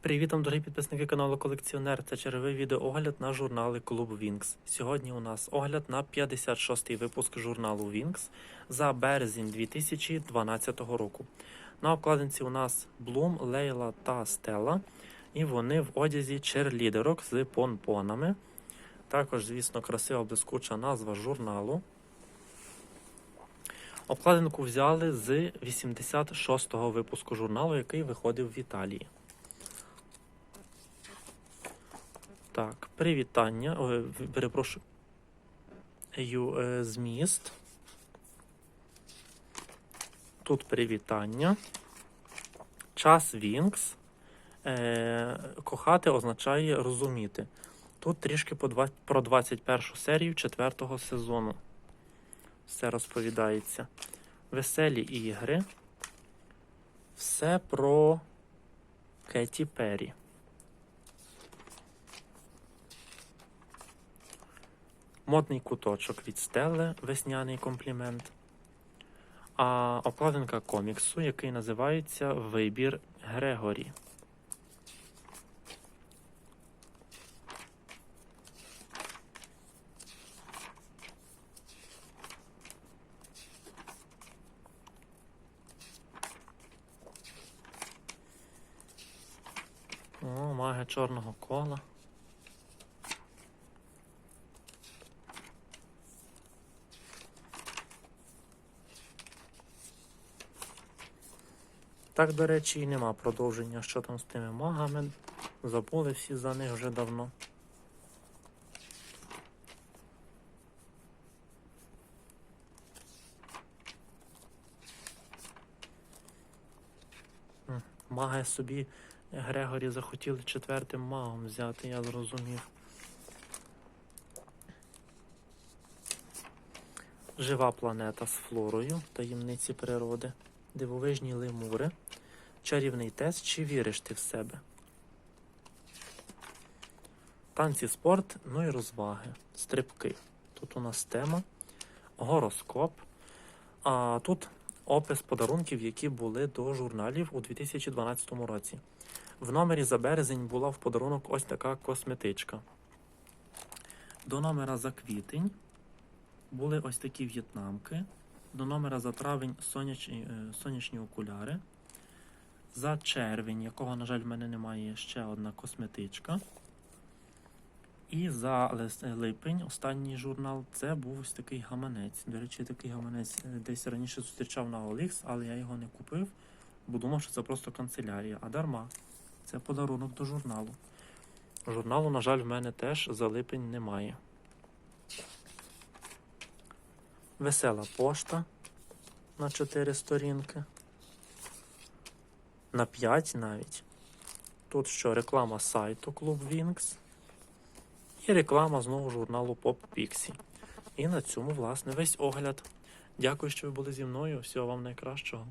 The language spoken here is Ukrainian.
Привіт вам, дорогі підписники каналу Колекціонер. Це черговий відеоогляд на журнали Клуб Вінкс. Сьогодні у нас огляд на 56-й випуск журналу Вінкс за березень 2012 року. На обкладинці у нас Блум, Лейла та Стелла, і вони в одязі черлідерок з понпонами. Також, звісно, красива блискуча назва журналу. Обкладинку взяли з 86-го випуску журналу, який виходив в Італії. Так, привітання. В- перепрошую. Е, зміст. Тут привітання. Час Вінкс. Е, кохати означає розуміти. Тут трішки про 21 серію 4 сезону. Все розповідається. Веселі ігри. Все про Кеті Перрі. Модний куточок від Стелли, весняний комплімент. А обкладинка коміксу, який називається Вибір Грегорі. О, мага чорного кола. Так, до речі, і нема продовження, що там з тими магами. Забули всі за них вже давно. Маги собі Грегорі захотіли четвертим магом взяти, я зрозумів. Жива планета з флорою, таємниці природи, дивовижні лемури, чарівний тест, чи віриш ти в себе? Танці, спорт, ну і розваги, стрибки. Тут у нас тема, гороскоп. А тут опис подарунків, які були до журналів у 2012 році. В номері за березень була в подарунок ось така косметичка. До номера за квітень були ось такі в'єтнамки. До номера за травень сонячні, е, сонячні окуляри. За червень, якого, на жаль, в мене немає ще одна косметичка. І за липень, останній журнал, це був ось такий гаманець. До речі, такий гаманець е, десь раніше зустрічав на OLX, але я його не купив, бо думав, що це просто канцелярія. А дарма. Це подарунок до журналу. Журналу, на жаль, в мене теж за липень немає. Весела пошта на 4 сторінки. На 5 навіть. Тут що, реклама сайту Клуб Вінкс. І реклама знову журналу Pop Pixie. І на цьому, власне, весь огляд. Дякую, що ви були зі мною. Всього вам найкращого.